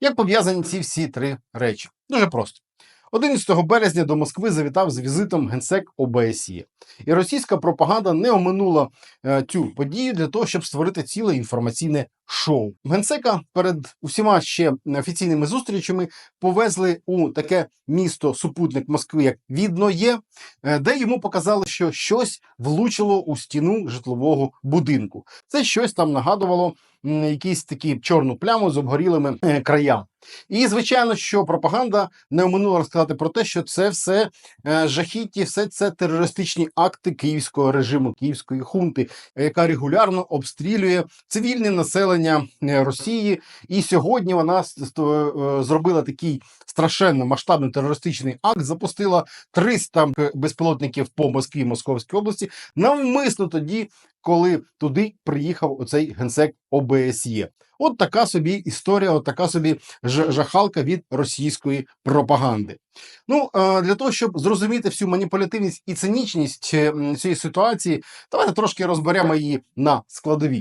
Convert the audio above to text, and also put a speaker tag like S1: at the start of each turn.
S1: Як пов'язані ці всі три речі? Дуже просто. 11 березня до Москви завітав з візитом генсек ОБСЄ. І російська пропаганда не оминула е, цю подію для того, щоб створити ціле інформаційне шоу. Генсека перед усіма ще офіційними зустрічами повезли у таке місто супутник Москви, як Відноє, е, де йому показали, що щось влучило у стіну житлового будинку. Це щось там нагадувало якісь такі чорну пляму з обгорілими е, краями. І звичайно, що пропаганда не оминула розказати про те, що це все е, жахіття, все це терористичні акти київського режиму, київської хунти, яка регулярно обстрілює цивільне населення е, Росії. І сьогодні вона е, зробила такий страшенно масштабний терористичний акт, запустила 300 безпілотників по Москві, Московській області, навмисно тоді, коли туди приїхав оцей генсек ОБСЄ. От така собі історія, от така собі жахалка від російської пропаганди. Ну, для того, щоб зрозуміти всю маніпулятивність і цинічність е, цієї ситуації, давайте трошки розберемо її на складові.